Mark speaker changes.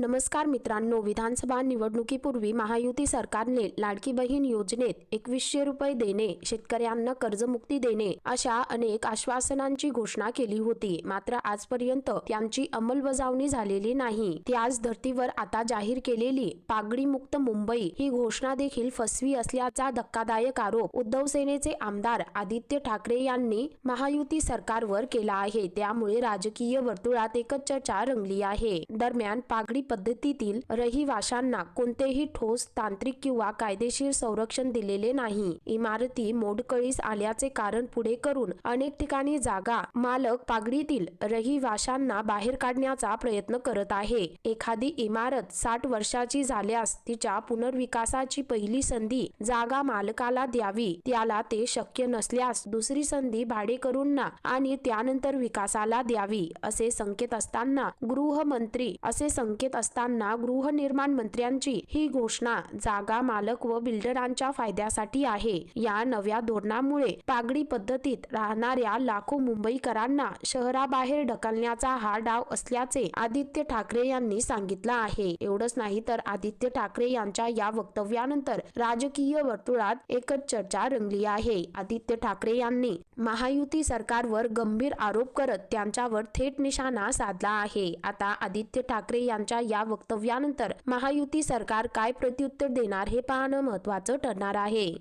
Speaker 1: नमस्कार मित्रांनो विधानसभा निवडणुकीपूर्वी महायुती सरकारने लाडकी बहीण योजनेत एकवीसशे रुपये देणे शेतकऱ्यांना कर्जमुक्ती देणे अशा अनेक आश्वासनांची घोषणा केली होती. मात्र आजपर्यंत त्यांची अंमलबजावणी झालेली नाही. त्याच धर्तीवर आता जाहीर केलेली पागडीमुक्त मुंबई ही घोषणा देखील फसवी असल्याचा धक्कादायक आरोप उद्धव सेनेचे आमदार आदित्य ठाकरे यांनी महायुती सरकारवर केला आहे. त्यामुळे राजकीय वर्तुळात एकच चर्चा रंगली आहे. दरम्यान पागडी पद्धतीतील रहिवाशांना कोणतेही ठोस तांत्रिक किंवा कायदेशीर संरक्षण दिलेले नाही. इमारती मोडकळीस आल्याचे कारण पुढे करून अनेक ठिकाणी जागा मालक पागडीतील रहिवाशांना बाहेर काढण्याचा प्रयत्न करत आहे. एखादी इमारत साठ वर्षाची झाल्यास तिच्या पुनर्विकासाची पहिली संधी जागा मालकाला द्यावी. त्याला ते शक्य नसल्यास दुसरी संधी भाडेकरूंना आणि त्यानंतर विकासाला द्यावी असे संकेत असताना गृहमंत्री असे संकेत असताना गृहनिर्माण मंत्र्यांची ही घोषणा जागा मालक व बिल्डरांच्या फायद्यासाठी आहे. या नव्या धोरणामुळे पागडी पद्धतीत राहणाऱ्या लाखो मुंबईकरांना शहराबाहेर ढकलण्याचा हा डाव असल्याचे आदित्य ठाकरे यांनी सांगितलं आहे. एवढंच नाही तर आदित्य ठाकरे यांच्या या वक्तव्यानंतर राजकीय वर्तुळात एकच चर्चा रंगली आहे. आदित्य ठाकरे यांनी महायुती सरकारवर गंभीर आरोप करत त्यांच्यावर थेट निशाणा साधला आहे. आता आदित्य ठाकरे यांच्या यांच्या या वक्तव्यानंतर महायुती सरकार काय प्रत्युत्तर देणार हे पाहणं महत्वाचं ठरणार आहे.